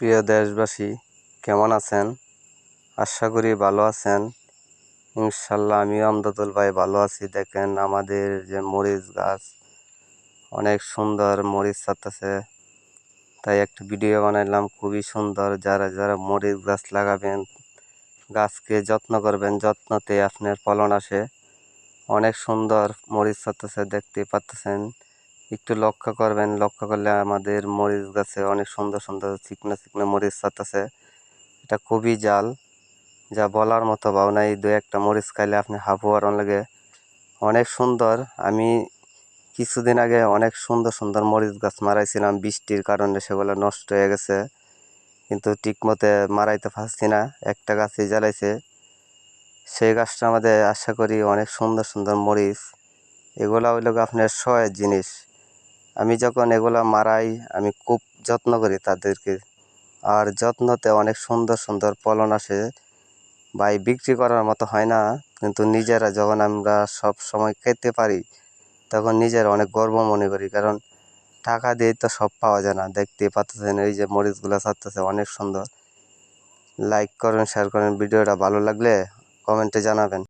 প্রিয় দেশবাসী, কেমন আছেন? আশা করি ভালো আছেন। ইনশাল্লাহ আমিও আমদাদুল ভাই ভালো আছি। দেখেন আমাদের যে মরিচ গাছ, অনেক সুন্দর মরিচ ছাড়তেছে তাই একটা ভিডিও বানাইলাম, খুবই সুন্দর। যারা যারা মরিচ গাছ লাগাবেন, গাছকে যত্ন করবেন, যত্নতে আপনার ফলন আসে। অনেক সুন্দর মরিচ ছাড়তেছে, দেখতে পাচ্তেছেন একটু লক্ষ্য করবেন, লক্ষ্য করলে আমাদের মরিচ গাছে অনেক সুন্দর সুন্দর চিকনো চিকনো মরিচ ছাড়তেছে। এটা খুবই জাল, যা বলার মতো ভাও নাই। দু একটা মরিচ খাইলে আপনি হাফুয়ার লাগে। অনেক সুন্দর। আমি কিছুদিন আগে অনেক সুন্দর সুন্দর মরিচ গাছ মারাইছিলাম। বৃষ্টির কারণে সেগুলো নষ্ট হয়ে গেছে। কিন্তু ঠিকমতো মারাইতে পারছি না। একটা গাছই জ্বালাইছে। সেই গাছটা আমাদের আশা করি অনেক সুন্দর সুন্দর মরিচ। এগুলা হইল আপনার শয়ের জিনিস। আমি যখন এগুলো মারাই, আমি খুব যত্ন করি তাদেরকে। আর যত্নতে অনেক সুন্দর সুন্দর ফলন আসে। ভাই, বিক্রি করার মতো হয় না, কিন্তু নিজেরা যখন আমরা সব সময় খেতে পারি, তখন নিজের অনেক গর্ব মনে করি। কারণ টাকা দিয়ে তো সব পাওয়া যায় না। দেখতে পাচ্ছেন, এই যে মরিচগুলো ছাড়তেছে, অনেক সুন্দর। লাইক করেন শেয়ার করেন, ভিডিওটা ভালো লাগলে কমেন্টে জানাবেন।